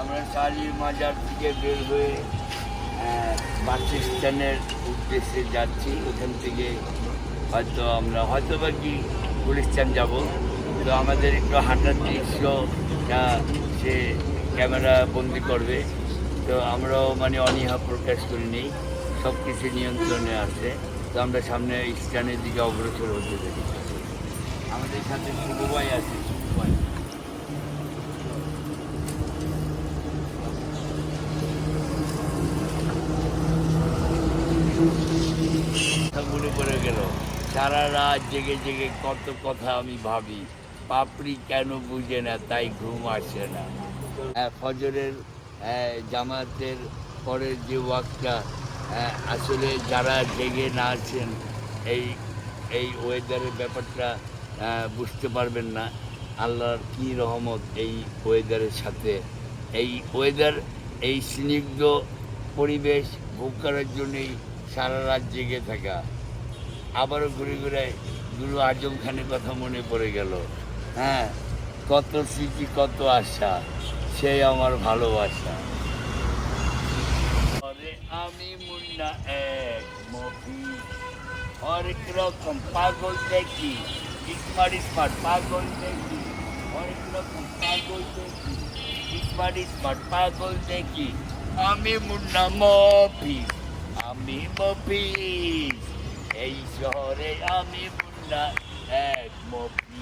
আমরা চালি মাজার থেকে বের হয়ে স্ট্যান্ডের উদ্দেশ্যে যাচ্ছি। ওখান থেকে হয়তো আমরা হয়তো বা কি স্ট্যান্ড যাব। তো আমাদের একটু হাঁটার দৃশ্যটা সে ক্যামেরা বন্দি করবে। তো আমরাও মানে অনীহা প্রকাশ করিনি সব কিছু নিয়ন্ত্রণে আছে। তো আমরা সামনে স্ট্যান্ডের দিকে অগ্রসর হতে থাকি আমাদের সাথে শুভভাই আছে পড়ে গেল। সারা রাত জেগে জেগে কত কথা আমি ভাবি। পাপড়ি কেন বুঝে না, তাই ঘুম আসে না। ফজরের জামাতের পরের যে ওয়াকটা আসলে যারা জেগে না আছেন, এই এই ওয়েদারের ব্যাপারটা বুঝতে পারবেন না। আল্লাহর কী রহমত এই ওয়েদারের সাথে। এই ওয়েদার, এই স্নিগ্ধ পরিবেশ ভোগ করার জন্যই সারা রাত জেগে থাকা। আবারও ঘুরে ঘুরে গুরু আজম খানের কথা মনে পড়ে গেল। হ্যাঁ কত স্মৃতি, কত আশা, সেই আমার ভালোবাসা। আমি মুন্না এক মফি হরেক রকম পাগল দেখি স্মার্ট স্মার্ট পাগল দেখি। হরেক রকম পাগল দেখি স্মার্ট স্মার্ট পাগল দেখি। আমি মুন্না মফি আমি মফিজ এই শহরে আমি মুন্না এক মফিজ